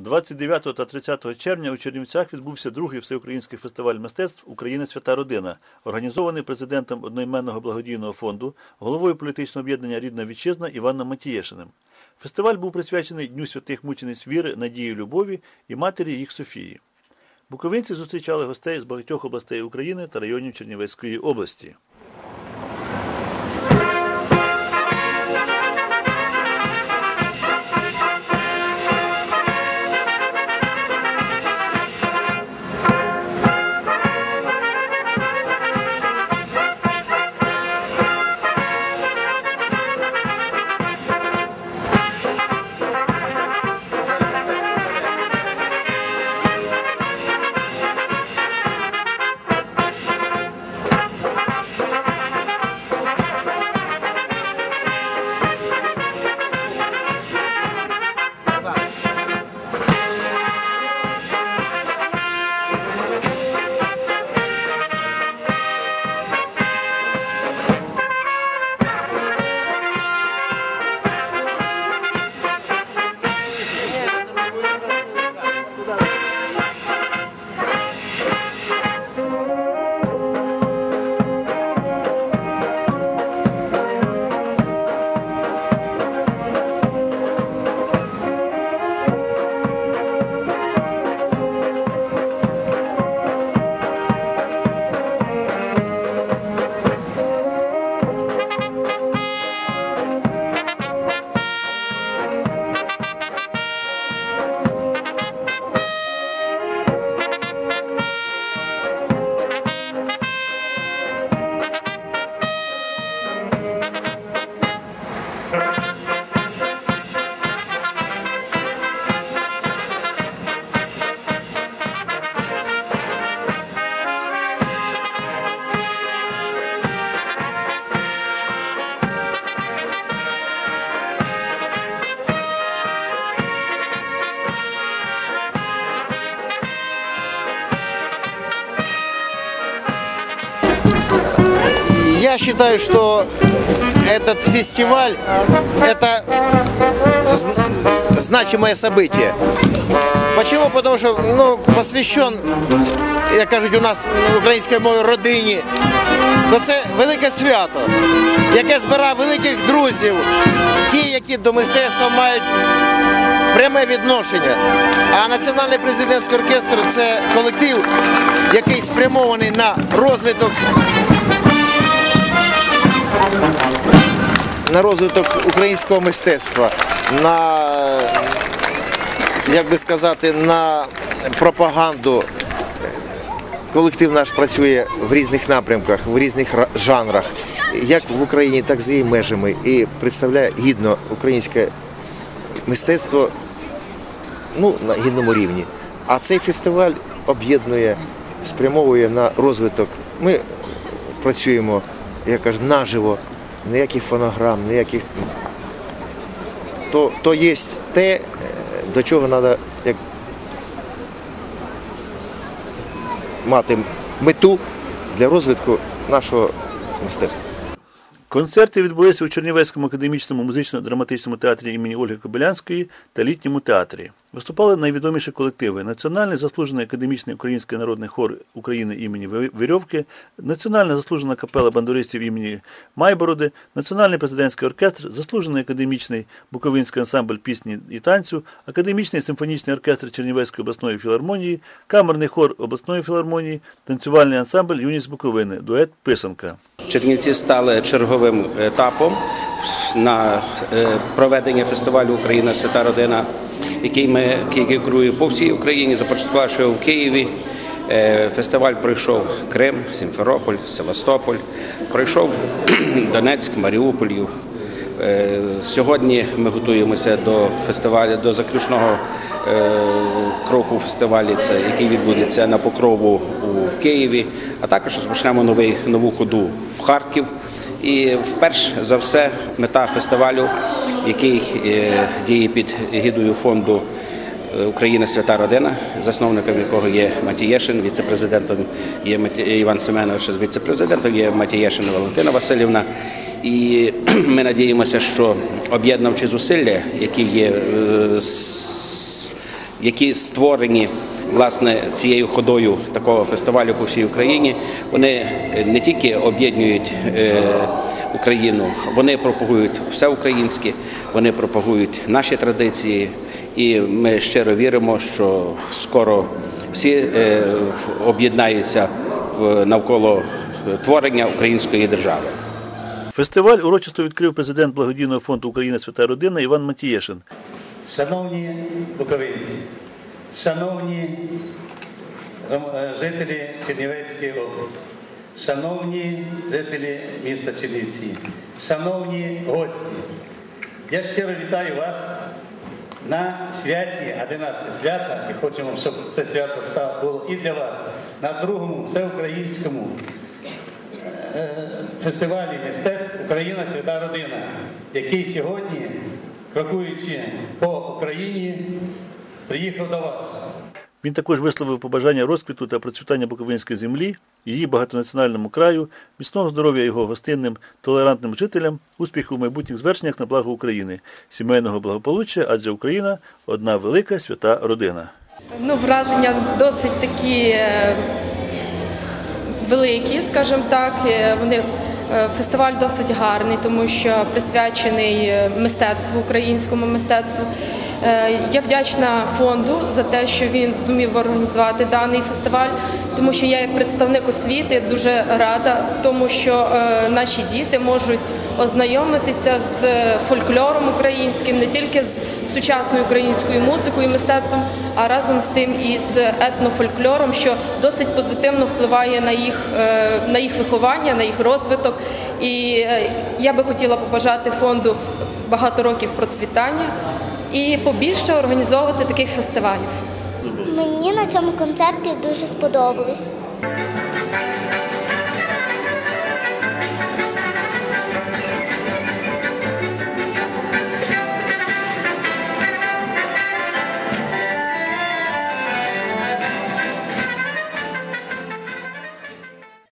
29 та 30 червня у Чернівцях відбувся другий всеукраїнський фестиваль мистецтв Україна Свята Родина, організований президентом одноіменного благодійного фонду, головою політичного об'єднання Рідна Вітчизна Іваном Матієшиним. Фестиваль був присвячений Дню святих мучениць віри, надії, любові і матері їх Софії. Буковинці зустрічали гостей з багатьох областей України та районів Чернівецької області. Я считаю, что этот фестиваль – это з- значимое событие. Почему? Потому что ну, посвящен, як кажуть у нас українською мовою, родині. То це велике свято, яке збирає великих друзів, ті, які до мистецтва мають пряме відношення. А Національний президентський оркестр це колектив, який спрямований на розвиток На розвиток українського мистецтва, на, як би сказати, на пропаганду. Колектив наш працює в різних напрямках, в різних жанрах, як в Україні, так і за її межами, і представляє гідно українське мистецтво ну, на гідному рівні. А цей фестиваль об'єднує, спрямовує на розвиток. Ми працюємо, я кажу, наживо, ніяких фонограм, ніяких. То, то є те, е, до чого треба як мати мету для розвитку нашого мистецтва. Концерти відбулися у Чернівецькому академічному музично-драматичному театрі імені Ольги Кобилянської та літньому театрі. Виступали найвідоміші колективи: Національний заслужений академічний український народний хор України імені Вірьовки, Національна заслужена капела бандуристів імені Майбороди, Національний президентський оркестр, заслужений академічний Буковинський ансамбль пісні і танцю, академічний симфонічний оркестр Чернівецької обласної філармонії, камерний хор обласної філармонії, танцювальний ансамбль Юність Буковини, дует Писанка. Чернівці стали черговим етапом на е, проведення фестивалю Україна Свята Родина, який ми який керує по всій Україні, започаткувавши в Києві. Е, Фестиваль пройшов Крим, Сімферополь, Севастополь, пройшов Донецьк, Маріуполь. Е, Сьогодні ми готуємося до фестивалю, до заключного кроку фестивалю, це який відбудеться на покрову в Києві. А також розпочнемо новий нову ходу в Харків. І вперше за все мета фестивалю, який е, діє під гідою фонду е, Україна Свята Родина, засновником якого є Матієшин, віце-президентом є Іван Семенович, віце-президентом є Матієшин Валентина Васильівна. І ми надіємося, що об'єднавчі зусилля, які є е, які створені власне цією ходою такого фестивалю по всій Україні, вони е, не тільки об'єднують е, Україну, вони пропагують все українське, вони пропагують наші традиції, і ми щиро віримо, що скоро всі е, об'єднаються в- навколо творення української держави. Фестиваль урочисто відкрив президент благодійного фонду Україна Свята Родина Іван Матієшин. Шановні буковинці, шановні е, жителі Чернівецької області, шановні жителі міста Чернівці, шановні гості, я щиро вітаю вас на святі 11 свята і хочемо, щоб це свято стало було і для вас на другому всеукраїнському е, фестивалі мистецтв Україна Свята Родина, який сьогодні, крокуючи по Україні, приїхав до вас. Він також висловив побажання розквіту та процвітання Буковинської землі, її багатонаціональному краю, міцного здоров'я його гостинним, толерантним жителям, успіху в майбутніх звершеннях на благо України, сімейного благополуччя, адже Україна одна велика свята родина. Ну, враження досить такі е, великі, скажімо так. Е, Вони фестиваль досить гарний, тому що присвячений е, мистецтву, українському мистецтву. Е, Я вдячна фонду за те, що він зумів організувати даний фестиваль, тому що я як представник освіти дуже рада, тому що е, наші діти можуть ознайомитися з фольклором українським, не тільки з сучасною українською музикою і мистецтвом, а разом з тим і з етнофольклором, що досить позитивно впливає на їх, е, на їх виховання, на їх розвиток. І е, я би хотіла побажати фонду багато років процвітання і побільше організовувати таких фестивалів. Мені на цьому концерті дуже сподобалось.